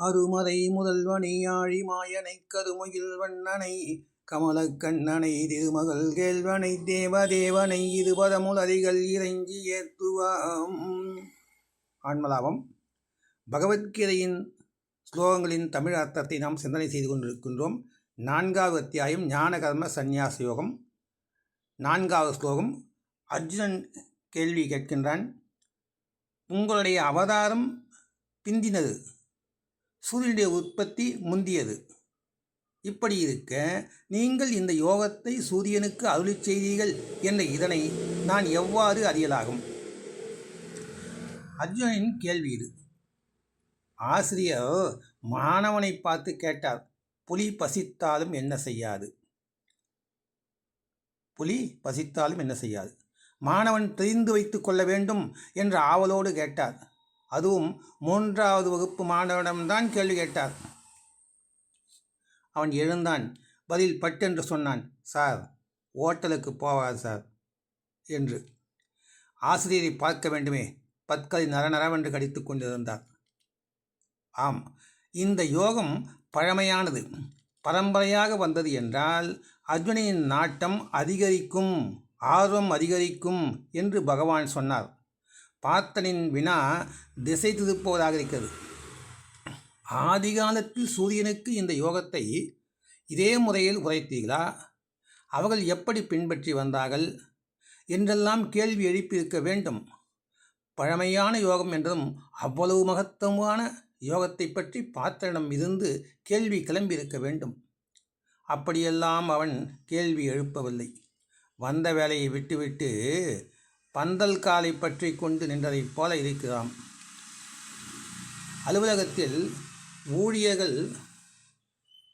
அருமதை முதல்வனை மாயனை கருமுகில் வண்ணனை கமலக்கண்ணனை திருமகள் கேள்வனை தேவதேவனை இருபதமுலரிகள் இறைஞ்சி ஏற்றுவாம். ஆன்மலாபம். பகவத்கீதையின் ஸ்லோகங்களின் தமிழ் அர்த்தத்தை நாம் சிந்தனை செய்து கொண்டிருக்கின்றோம். நான்காவது அத்தியாயம் ஞானகர்ம சந்நியாச யோகம் நான்காவது ஸ்லோகம் அர்ஜுனன் கேள்வி கேட்கின்றான். உங்களுடைய அவதாரம் பிந்தினது. சூரியனுடைய உற்பத்தி முந்தியது. இப்படி இருக்க நீங்கள் இந்த யோகத்தை சூரியனுக்கு அருளி செய்தீர்கள் என்ற இதனை நான் எவ்வாறு அறியலாகும்? அர்ஜுனனின் கேள்வி இது. ஆசிரியர் மாணவனை பார்த்து கேட்டார் புலி பசித்தாலும் என்ன செய்யாது? புலி பசித்தாலும் என்ன செய்யாது? மாணவன் தெரிந்து வைத்து கொள்ள வேண்டும் என்ற ஆவலோடு கேட்டார். அதுவும் மூன்றாவது வகுப்பு மாணவனிடம்தான் கேள்வி கேட்டார். அவன் எழுந்தான். பதில் பட்டென்று சொன்னான். சார் ஓட்டலுக்கு போவார் சார் என்று. ஆசிரியரை பார்க்க வேண்டுமே. பற்களை நரநரவென்று கடித்து கொண்டிருந்தார். ஆம் இந்த யோகம் பழமையானது. பரம்பரையாக வந்தது என்றால் அர்ஜுனின் நாட்டம் அதிகரிக்கும் ஆர்வம் அதிகரிக்கும் என்று பகவான் சொன்னார். பார்த்தனின் வினா திசை திருப்புவதாக இருக்கிறது. ஆதிகாலத்தில் சூரியனுக்கு இந்த யோகத்தை இதே முறையில் உரைத்தீர்களா? அவர்கள் எப்படி பின்பற்றி வந்தார்கள்? என்றெல்லாம் கேள்வி எழுப்பியிருக்க வேண்டும். பழமையான யோகம் என்றதும் அவ்வளவு மகத்துவமான யோகத்தை பற்றி பாத்திரனிடம் இருந்து கேள்வி கிளம்பியிருக்க வேண்டும். அப்படியெல்லாம் அவன் கேள்வி எழுப்பவில்லை. வந்த வேலையை விட்டுவிட்டு பந்தல் காலை பற்றி கொண்டு நின்றதைப் போல இருக்கிறாம். அலுவலகத்தில் ஊழியர்கள்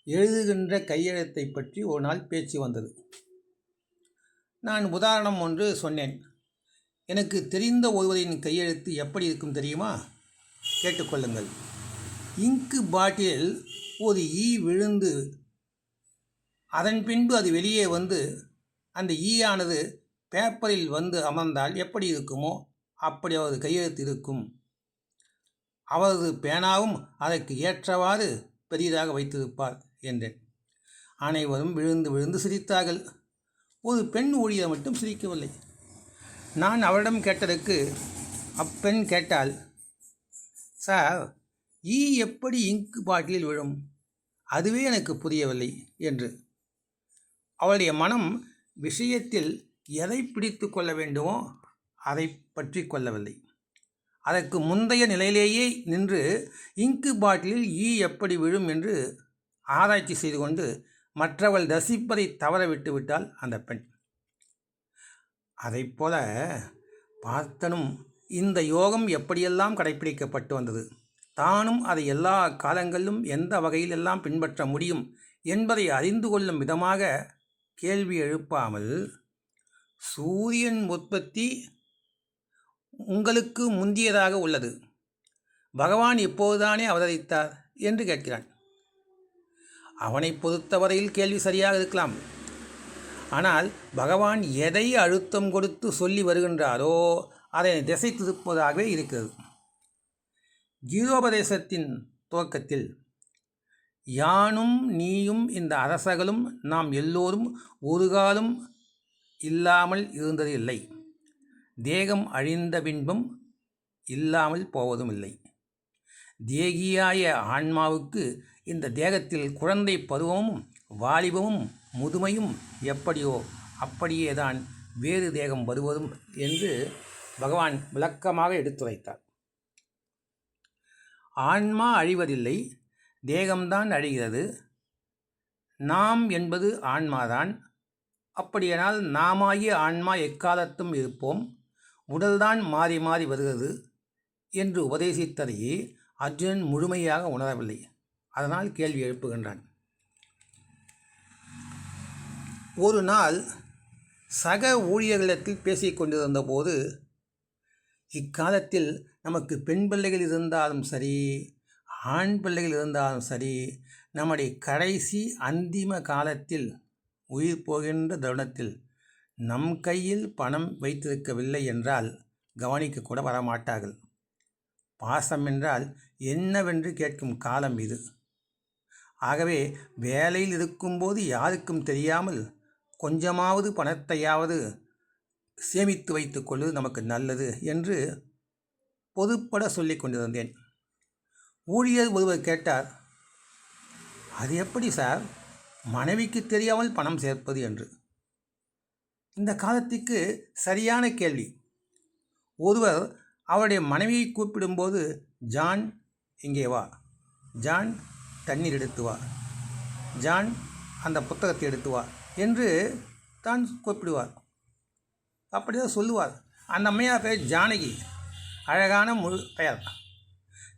எழுதுகின்ற கையெழுத்தை பற்றி ஒரு நாள் பேச்சு வந்தது. நான் உதாரணம் ஒன்று சொன்னேன். எனக்கு தெரிந்த ஒருவரின் கையெழுத்து எப்படி இருக்கும் தெரியுமா? கேட்டுக்கொள்ளுங்கள் இங்கு பாட்டில் ஒரு ஈ விழுந்து அதன் பின்பு அது வெளியே வந்து அந்த ஈயானது பேப்பரில் வந்து அமர்ந்தால் எப்படி இருக்குமோ அப்படி அவரது கையெழுத்து இருக்கும். அவரது பேனாவும் அதற்கு ஏற்றவாறு பெரியதாக வைத்திருப்பார் என்றேன். அனைவரும் விழுந்து விழுந்து சிரித்தார்கள். ஒரு பெண் ஊழியர் மட்டும் சிரிக்கவில்லை. நான் அவரிடம் கேட்டதற்கு அப்பெண் கேட்டால் சார் ஈ எப்படி இங்கு பாட்டிலில் விழும்? அதுவே எனக்கு புரியவில்லை என்று. அவளுடைய மனம் விஷயத்தில் எதை பிடித்து கொள்ள வேண்டுமோ அதை பற்றி கொள்ளவில்லை. அதற்கு முந்தைய நிலையிலேயே நின்று இங்கு பாட்டிலில் ஈ எப்படி விழும் என்று ஆராய்ச்சி செய்து கொண்டு மற்றவள் தசிப்பதை தவற விட்டு விட்டால் அந்த பெண். போல பார்த்தனும் இந்த யோகம் எப்படியெல்லாம் கடைபிடிக்கப்பட்டு வந்தது? தானும் அதை எல்லா காலங்களிலும் எந்த வகையிலெல்லாம் பின்பற்ற முடியும் என்பதை அறிந்து கொள்ளும் விதமாக கேள்வி எழுப்பாமல் சூரியன் உற்பத்தி உங்களுக்கு முந்தியதாக உள்ளது. பகவான் எப்போதுதானே அவதரித்தார் என்று கேட்கிறான். அவனை பொறுத்தவரையில் கேள்வி சரியாக இருக்கலாம். ஆனால் பகவான் எதை அழுத்தம் கொடுத்து சொல்லி வருகின்றாரோ அதை திசை திருப்பதாகவே இருக்கிறது. கீதோபதேசத்தின் துவக்கத்தில் யானும் நீயும் இந்த அரசர்களும் நாம் எல்லோரும் ஒரு காலம் இல்லாமல் இருந்தது இல்லை. தேகம் அழிந்த பின்பும் இல்லாமல் போவதும் இல்லை. தேகியாய ஆன்மாவுக்கு இந்த தேகத்தில் குழந்தை பருவமும் வாலிபமும் முதுமையும் எப்படியோ அப்படியே தான் வேறு தேகம் வருவதும் என்று பகவான் விளக்கமாக எடுத்துரைத்தார். ஆன்மா அழிவதில்லை தேகம்தான் அழிகிறது. நாம் என்பது ஆன்மாதான். அப்படியானால் நாமாகிய ஆன்மா எக்காலத்தும் இருப்போம். உடல்தான் மாறி மாறி வருகிறது என்று உபதேசித்ததையே அர்ஜுனன் முழுமையாக உணரவில்லை. அதனால் கேள்வி எழுப்புகின்றான். ஒரு நாள் சக ஊழியர்களிடத்தில் பேசிக் கொண்டிருந்த போது இக்காலத்தில் நமக்கு பெண் பிள்ளைகள் இருந்தாலும் சரி ஆண் பிள்ளைகள் இருந்தாலும் சரி நம்முடைய கடைசி அந்திம காலத்தில் உயிர் போகின்ற தருணத்தில் நம் கையில் பணம் வைத்திருக்கவில்லை என்றால் கவனிக்க கூட வரமாட்டார்கள். பாசம் என்றால் என்னவென்று கேட்கும் காலம் இது. ஆகவே வேலையில் இருக்கும்போது யாருக்கும் தெரியாமல் கொஞ்சமாவது பணத்தையாவது சேமித்து வைத்துக் கொள்வது நமக்கு நல்லது என்று பொதுப்பட சொல்லிக் கொண்டிருந்தேன். ஊழியர் ஒருவர் கேட்டார் அது எப்படி சார்? மனைவிக்கு தெரியாமல் பணம் சேர்ப்பது என்று. இந்த காலத்திற்கு சரியான கேள்வி. ஒருவர் அவருடைய மனைவியை கூப்பிடும்போது ஜான் இங்கே வா. ஜான் தண்ணீர் எடுத்து வா. ஜான் அந்த புத்தகத்தை எடுத்து வா. என்று தான் கூப்பிடுவார். அப்படிதான் சொல்லுவார். அந்த அம்மையார் பெயர் ஜானகி. அழகான முழு பெயர்.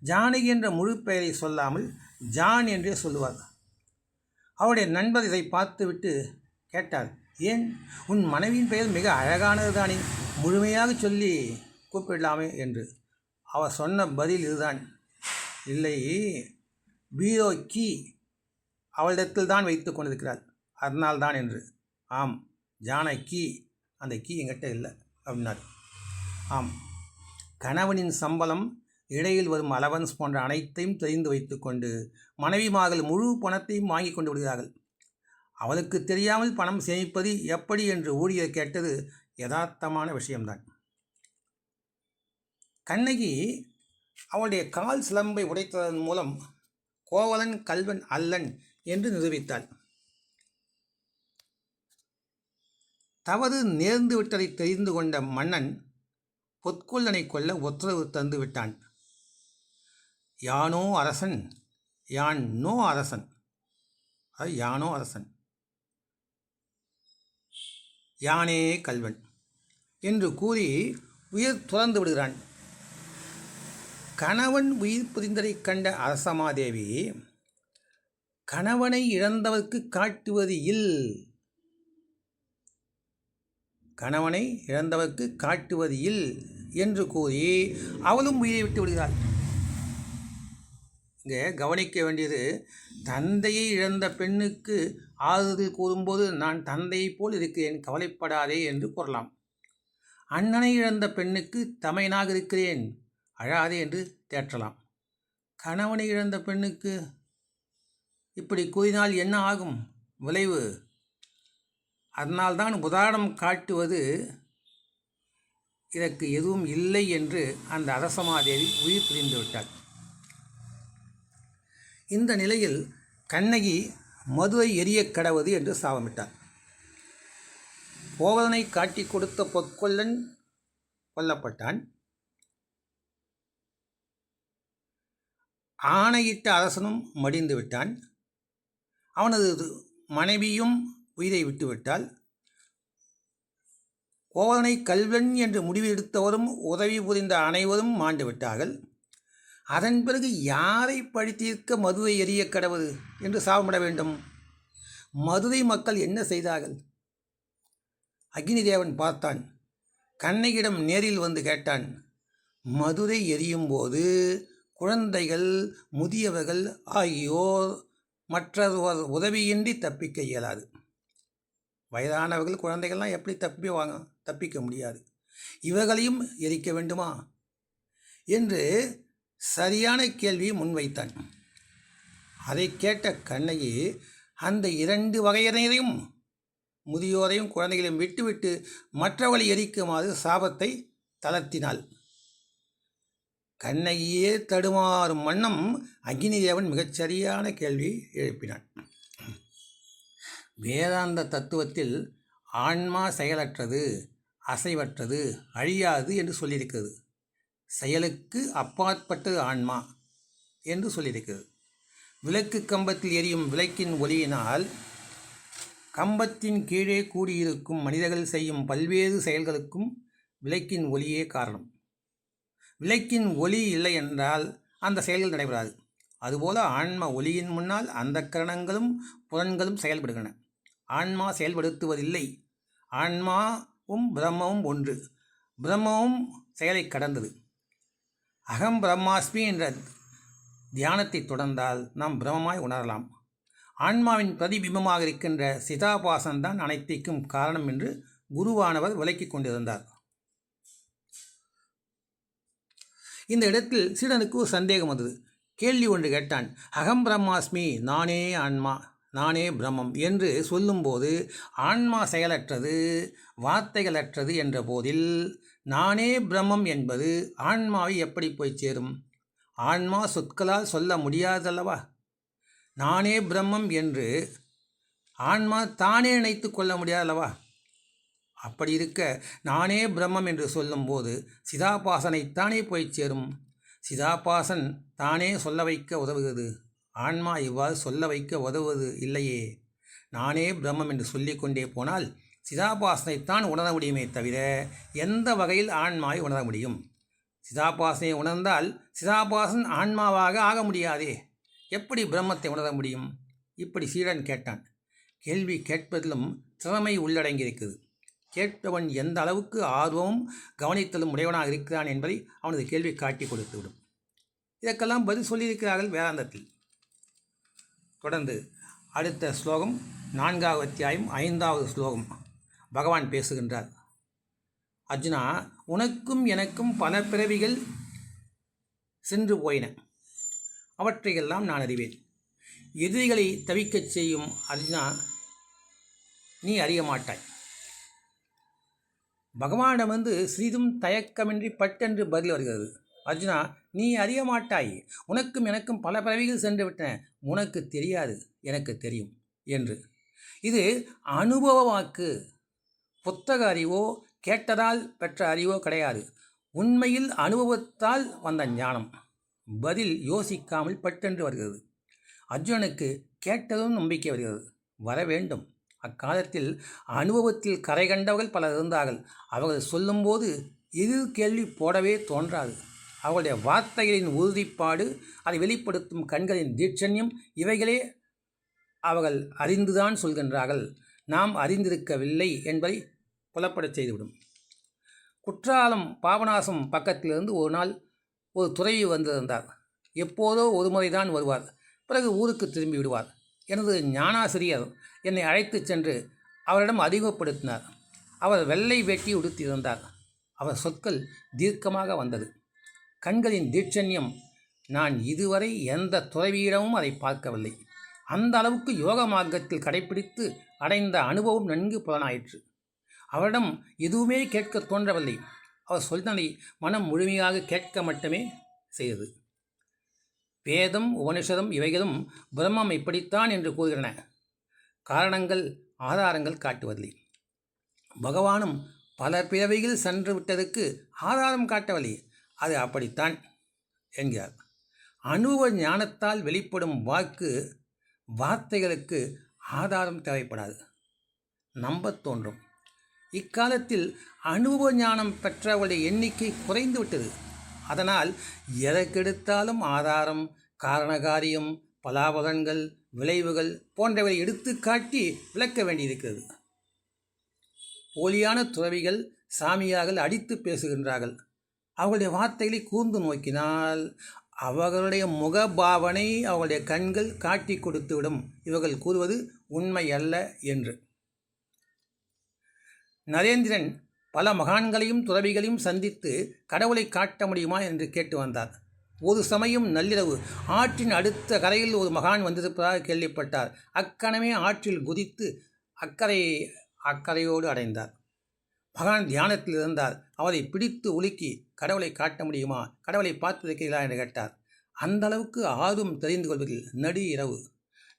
ஜானகி என்ற முழு பெயரை சொல்லாமல் ஜான் என்றே சொல்லுவார். அவருடைய நண்பர் இதை பார்த்துவிட்டு கேட்டார் ஏன்? உன் மனைவியின் பெயர் மிக அழகானது தானே முழுமையாக சொல்லி கூப்பிடலாமே என்று. அவர் சொன்ன பதில் இதுதான். இல்லை பீரோ கீ அவளிடத்தில் தான் வைத்து கொண்டிருக்கிறார். அதனால்தான் என்று. ஆம் ஜானகி அந்த கீ எங்கிட்ட இல்லை அப்படின்னார். ஆம் கணவனின் சம்பளம் இடையில் வரும் அலவன்ஸ் போன்ற அனைத்தையும் தெரிந்து வைத்துக்கொண்டு மனைவிமார்கள் முழு பணத்தையும் வாங்கி கொண்டு விடுகிறார்கள். அவளுக்கு தெரியாமல் பணம் சேமிப்பது எப்படி என்று ஊழியர் கேட்டது யதார்த்தமான விஷயம்தான். கண்ணகி அவளுடைய கால் சிலம்பை உடைத்ததன் மூலம் கோவலன் கல்வன் அல்லன் என்று நிரூபித்தாள். தவறு நேர்ந்து விட்டதை தெரிந்து கொண்ட மன்னன் பொற்கொள்ளனை கொல்ல உத்தரவு தந்து விட்டான் யானோ அரசன் யான் நோ அரசன். அது யானோ அரசன். யானே கல்வன். என்று கூறி உயிர் துறந்து விடுகிறான். கணவன் உயிர் புரிந்ததைக் கண்ட அரசமாதேவி கணவனை இழந்தவர்க்கு காட்டுவது இல். கணவனை இழந்தவர்க்கு காட்டுவது இல் என்று கூறி அவளும் உயிரை விட்டு விடுகிறாள். இங்கே கவனிக்க வேண்டியது தந்தையை இழந்த பெண்ணுக்கு ஆறுதல் கூறும்போது நான் தந்தையைப் போல் இருக்கிறேன் கவலைப்படாதே என்று கூறலாம். அண்ணனை இழந்த பெண்ணுக்கு தமையனாக இருக்கிறேன் அழாதே என்று தேற்றலாம். கணவனை இழந்த பெண்ணுக்கு இப்படி கூறினால் என்ன ஆகும்? விளைவு. அதனால்தான் உதாரணம் காட்டுவது இதற்கு எதுவும் இல்லை என்று அந்த அரசமாதேவி உயிர் பிரிந்து விட்டார் இந்த நிலையில் கண்ணகி மதுவை எரிய கடவது என்று சாபமிட்டார் போவதனை காட்டி கொடுத்த பொற்கொல்லன் கொல்லப்பட்டான். ஆணையிட்ட அரசனும் மடிந்து விட்டான். அவனது மனைவியும் உயிரை விட்டுவிட்டால் கோவலனை கல்வன் என்று முடிவு எடுத்தவரும் உதவி புரிந்த அனைவரும் மாண்டு விட்டார்கள். அதன் பிறகு யாரை பழித்தீர்க்க மதுரை எரிய கடவுள் என்று சாபமிட வேண்டும்? மதுரை மக்கள் என்ன செய்தார்கள்? அக்னிதேவன் பார்த்தான். கண்ணகியிடம் நேரில் வந்து கேட்டான். மதுரை எரியும் போது குழந்தைகள் முதியவர்கள் ஆகியோர் மற்றவர் உதவியின்றி தப்பிக்க இயலாது. வயதானவர்கள் குழந்தைகள்லாம் எப்படி தப்பி வாங்க தப்பிக்க முடியாது. இவர்களையும் எரிக்க வேண்டுமா? என்று சரியான கேள்வியை முன்வைத்தான். அதை கேட்ட கண்ணகி அந்த இரண்டு வகையினரையும் முதியோரையும் குழந்தைகளையும் விட்டுவிட்டு மற்றவளை எரிக்குமாறு சாபத்தை தளர்த்தினாள். கண்ணகியே தடுமாறும் வண்ணம் அக்னிதேவன் மிகச்சரியான கேள்வி எழுப்பினான். வேதாந்த தத்துவத்தில் ஆன்மா செயலற்றது அசைவற்றது அழியாது என்று சொல்லியிருக்கிறது. செயலுக்கு அப்பாற்பட்டது ஆன்மா என்று சொல்லியிருக்கிறது. விளக்கு கம்பத்தில் எரியும் விளக்கின் ஒளியினால் கம்பத்தின் கீழே கூடியிருக்கும் மனிதர்கள் செய்யும் பல்வேறு செயல்களுக்கும் விளக்கின் ஒளியே காரணம். விளக்கின் ஒளி இல்லை என்றால் அந்த செயல்கள் நடைபெறாது. அதுபோல ஆன்ம ஒளியின் முன்னால் அந்த கரணங்களும் புலன்களும் செயல்படுகின்றன. ஆன்மா செயல்படுத்துவதில்லை. ஆன்மாவும் பிரம்மவும் ஒன்று. பிரம்மவும் செயலை கடந்தது. அகம் பிரம்மாஸ்மி என்ற தியானத்தை தொடர்ந்தால் நாம் பிரமமாய் உணரலாம். ஆன்மாவின் பிரதிபிம்பமாக இருக்கின்ற சிதாபாசன்தான் அனைத்திற்கும் காரணம் என்று குருவானவர் விளக்கிக் கொண்டிருந்தார். இந்த இடத்தில் சீடனுக்கு ஒரு சந்தேகம் வந்தது. கேள்வி ஒன்று கேட்டான். அகம் பிரம்மாஸ்மி நானே ஆன்மா. நானே பிரம்மம் என்று சொல்லும்போது ஆன்மா செயலற்றது வார்த்தைகளற்றது என்ற போதில் நானே பிரம்மம் என்பது ஆன்மாவை எப்படி போய் சேரும்? ஆன்மா சொற்களால் சொல்ல முடியாதல்லவா? நானே பிரம்மம் என்று ஆன்மா தானே நினைத்து கொள்ள முடியாதல்லவா? அப்படி இருக்க நானே பிரம்மம் என்று சொல்லும்போது சிதாபாசனைத்தானே போய் சேரும்? சிதாபாசன் தானே சொல்ல வைக்க உதவுகிறது. ஆன்மா இவ்வாறு சொல்ல வைக்க உதவுவது இல்லையே. நானே பிரம்மம் என்று சொல்லிக்கொண்டே போனால் சிதாபாசனைத்தான் உணர முடியுமே தவிர எந்த வகையில் ஆன்மாவை உணர முடியும்? சிதாபாசனையை உணர்ந்தால் சிதாபாசன் ஆன்மாவாக ஆக முடியாதே. எப்படி பிரம்மத்தை உணர முடியும்? இப்படி சீடன் கேட்டான். கேள்வி கேட்பதிலும் திறமை உள்ளடங்கியிருக்குது கேட்பவன் எந்த அளவுக்கு ஆர்வமும் கவனித்தலும் உடையவனாக இருக்கிறான் என்பதை அவனது கேள்வி காட்டி கொடுத்துவிடும். இதற்கெல்லாம் பதில் சொல்லியிருக்கிறார்கள் வேதாந்தத்தில். தொடர்ந்து அடுத்த ஸ்லோகம் நான்காவது அத்தியாயம் ஐந்தாவது ஸ்லோகம். பகவான் பேசுகின்றார். அர்ஜுனா உனக்கும் எனக்கும் பல பிறவிகள் சென்று போயின. அவற்றையெல்லாம் நான் அறிவேன். எதிரிகளை தவிக்கச் செய்யும் அர்ஜுனா நீ அறிய மாட்டாய். பகவானிடம் வந்து சிறிதும் தயக்கமின்றி பட்டென்று பதில் வருகிறது. அர்ஜுனா நீ அறிய மாட்டாய். உனக்கும் எனக்கும் பல பிறவிகள் சென்று விட்டன. உனக்கு தெரியாது எனக்கு தெரியும் என்று. இது அனுபவ வாக்கு. புத்தக அறிவோ கேட்டதால் பெற்ற அறிவோ கிடையாது. உண்மையில் அனுபவத்தால் வந்த ஞானம். பதில் யோசிக்காமல் பட்டென்று வருகிறது. அர்ஜுனனுக்கு கேட்டதும் நம்பிக்கை வருகிறது. வர வேண்டும். அக்காலத்தில் அனுபவத்தில் கரை கண்டவர்கள் பலர் இருந்தார்கள். அவர்கள் சொல்லும்போது எதிர் கேள்வி போடவே தோன்றாது. அவர்களுடைய வார்த்தைகளின் உறுதிப்பாடு அதை வெளிப்படுத்தும் கண்களின் தீட்சண்யம் இவைகளே அவர்கள் அறிந்துதான் சொல்கின்றார்கள். நாம் அறிந்திருக்கவில்லை என்பதை புலப்படச் செய்துவிடும். குற்றாலம் பாபநாசம் பக்கத்திலிருந்து ஒரு நாள் ஒரு துறைவி வந்திருந்தார். எப்போதோ ஒரு முறைதான் வருவார். பிறகு ஊருக்கு திரும்பி விடுவார். எனது ஞானாசிரியர் என்னை அழைத்துச் சென்று அவரிடம் அறிமுகப்படுத்தினார் அவர் வெள்ளை வேட்டி உடுத்தியிருந்தார் அவர் சொற்கள் தீர்க்கமாக வந்தது. கண்களின் தீட்சண்யம். நான் இதுவரை எந்த துறவியிடமும் அதை பார்க்கவில்லை. அந்த அளவுக்கு யோக மார்க்கத்தில் கடைபிடித்து அடைந்த அனுபவம் நன்கு புலனாயிற்று. அவரிடம் எதுவுமே கேட்க தோன்றவில்லை. அவர் சொல்தனை மனம் முழுமையாக கேட்க மட்டுமே செய்தது. வேதம் உபனிஷதம் இவைகளும் பிரம்மம் இப்படித்தான் என்று கூறுகின்றன. காரணங்கள் ஆதாரங்கள் காட்டுவதில்லை. பகவானும் பல பிறவையில் சென்று விட்டதற்கு ஆதாரம் காட்டவில்லை. அது அப்படித்தான் என்கிறார். அனுபவ ஞானத்தால் வெளிப்படும் வாக்கு வார்த்தைகளுக்கு ஆதாரம் தேவைப்படாது. நம்ப தோன்றும். இக்காலத்தில் அனுபவ ஞானம் பெற்றவருடைய எண்ணிக்கை குறைந்துவிட்டது அதனால் எதற்கெடுத்தாலும் ஆதாரம் காரணகாரியம் பலாபலன்கள் விளைவுகள் போன்றவை எடுத்து காட்டி விளக்க வேண்டியிருக்கிறது. போலியான துறவிகள் சாமியார்கள் அடித்து பேசுகின்றார்கள். அவர்களுடைய வார்த்தைகளை கூர்ந்து நோக்கினால் அவர்களுடைய முகபாவனை அவர்களுடைய கண்கள் காட்டி கொடுத்துவிடும். இவர்கள் கூறுவது உண்மை அல்ல என்று. நரேந்திரன் பல மகான்களையும் துறவிகளையும் சந்தித்து கடவுளை காட்ட முடியுமா என்று கேட்டு வந்தார். ஒரு சமயம் நள்ளிரவு ஆற்றின் அடுத்த கரையில் ஒரு மகான் வந்திருப்பதாக கேள்விப்பட்டார். அக்கணமே ஆற்றில் குதித்து அக்கறை அக்கறையோடு அடைந்தார். மகான் தியானத்தில் இருந்தார். அவரை பிடித்து உலுக்கி கடவுளை காட்ட முடியுமா? கடவுளை பார்த்திருக்கிறீர்களா என்று கேட்டார். அந்த அளவுக்கு ஆர்வம் தெரிந்து கொள்வதில் நடு இரவு.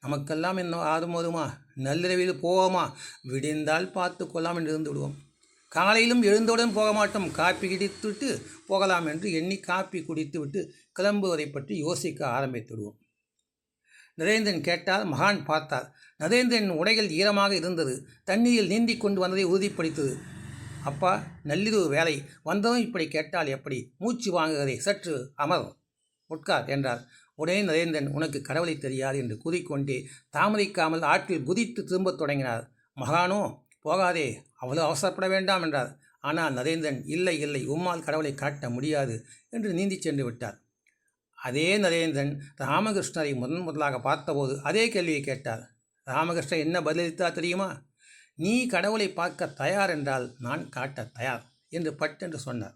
நமக்கெல்லாம் என்ன ஆர்வம் வருமா நள்ளிரவில் போவோமா? விடிந்தால் பார்த்து கொள்ளலாம் என்று இருந்து விடுவோம். காலையிலும் எழுந்தவுடன் போக மாட்டோம். காப்பி கிடித்துவிட்டு போகலாம் என்று எண்ணி காப்பி குடித்து விட்டு கிளம்புவதை பற்றி யோசிக்க ஆரம்பித்து விடுவோம். நரேந்திரன் கேட்டால் மகான் பார்த்தார். நரேந்திரன் உடைகள் ஈரமாக இருந்தது. தண்ணீரில் நீந்தி கொண்டு வந்ததை உறுதிப்படுத்தது அப்பா நள்ளிரவு வேலை. வந்ததும் இப்படி கேட்டால் எப்படி? மூச்சு வாங்குகிறதே சற்று அமர் உட்கார் என்றார். உடனே நரேந்திரன் உனக்கு கடவுளை தெரியாது என்று கூறிக்கொண்டே தாமதிக்காமல் ஆற்றில் குதித்து திரும்பத் தொடங்கினார். மகானோ போகாதே அவ்வளோ அவசரப்பட வேண்டாம் என்றார். ஆனால் நரேந்திரன் இல்லை இல்லை உம்மால் கடவுளை காட்ட முடியாது என்று நீந்தி சென்று விட்டார். அதே நரேந்திரன் ராமகிருஷ்ணரை முதன் முதலாக பார்த்தபோது அதே கேள்வியை கேட்டார். ராமகிருஷ்ணன் என்ன பதிலளித்தார் தெரியுமா? நீ கடவுளை பார்க்க தயார் என்றால் நான் காட்ட தயார் என்று பட்டென்று சொன்னார்.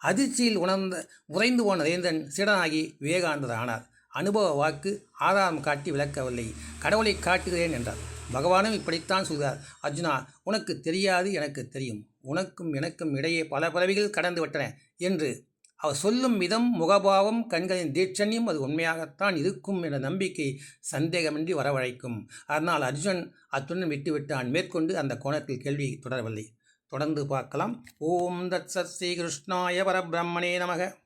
அதிர்ச்சியில் உணர்ந்த உறைந்து போன ரேந்தன் சீடனாகி விவேகானந்தர் ஆனார் அனுபவ வாக்கு ஆதாரம் காட்டி விளக்கவில்லை. கடவுளை காட்டுகிறேன் என்றார். பகவானும் இப்படித்தான் சொல்கிறார். அர்ஜுனா உனக்கு தெரியாது எனக்கு தெரியும். உனக்கும் எனக்கும் இடையே பல பறவைகள் கடந்து விட்டன என்று அவர் சொல்லும் விதம் முகபாவம் கண்களின் தீட்சண்யம் அது உண்மையாகத்தான் இருக்கும் என்ற நம்பிக்கை சந்தேகமின்றி வரவழைக்கும். அதனால் அர்ஜுன் அத்துடன் விட்டுவிட்டான். மேற்கொண்டு அந்த கோணத்தில் கேள்வி தொடரவில்லை. தொடர்ந்து பார்க்கலாம். ஓம் தத் சத் ஸ்ரீ கிருஷ்ணாய பரபிரம்மணே நமக.